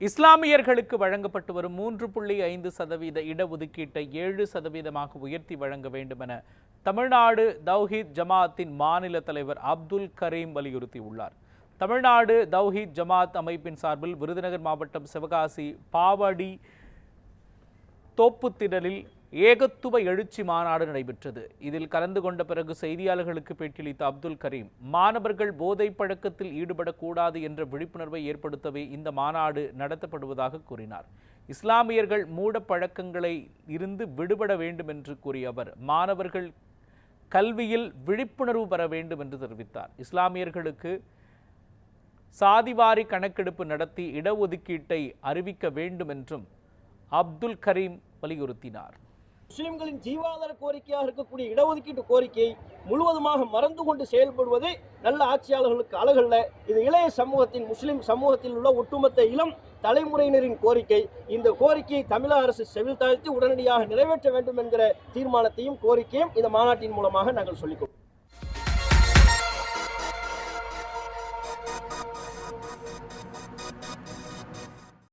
இஸ்லாமியர்களுக்கு வழங்கப்பட்டு வரும் மூன்று புள்ளி ஐந்து சதவீத இடஒதுக்கீட்டை ஏழு சதவீதமாக உயர்த்தி வழங்க வேண்டும் என தமிழ்நாடு தௌஹீத் ஜமாத்தின் மாநில தலைவர் அப்துல் கரீம் வலியுறுத்தியுள்ளார். தமிழ்நாடு தௌஹீத் ஜமாத் அமைப்பின் சார்பில் விருதுநகர் மாவட்டம் சிவகாசி பாவடி தோப்புத்திடலில் ஏகத்துவ எழுச்சி மாநாடு நடைபெற்றது. இதில் கலந்து கொண்ட பிறகு செய்தியாளர்களுக்கு பேட்டியளித்த அப்துல் கரீம் மாணவர்கள் போதை பழக்கத்தில் ஈடுபடக்கூடாது என்ற விழிப்புணர்வை ஏற்படுத்தவே இந்த மாநாடு நடத்தப்படுவதாக கூறினார். இஸ்லாமியர்கள் மூட பழக்கங்களை இருந்து விடுபட வேண்டும் என்று கூறிய அவர் மாணவர்கள் கல்வியில் விழிப்புணர்வு பெற வேண்டும் என்று தெரிவித்தார். இஸ்லாமியர்களுக்கு சாதிவாரி கணக்கெடுப்பு நடத்தி இடஒதுக்கீட்டை அறிவிக்க வேண்டும் என்றும் அப்துல் கரீம் வலியுறுத்தினார். முஸ்லிம்களின் ஜீவாதார கோரிக்கையாக இருக்கக்கூடிய இடஒதுக்கீட்டு கோரிக்கையை முழுவதுமாக மறந்து கொண்டு செயல்படுவது நல்ல ஆட்சியாளர்களுக்கு அழகல்ல. இது இளைய சமூகத்தின் முஸ்லிம் சமூகத்தில் உள்ள ஒட்டுமொத்த இளம் தலைமுறையினரின் கோரிக்கை. இந்த கோரிக்கையை தமிழக அரசு செவில் தாழ்த்தி உடனடியாக நிறைவேற்ற வேண்டும் என்கிற தீர்மானத்தையும் கோரிக்கையும் இந்த மாநாட்டின் மூலமாக நாங்கள் சொல்லிக்கொள்வோம்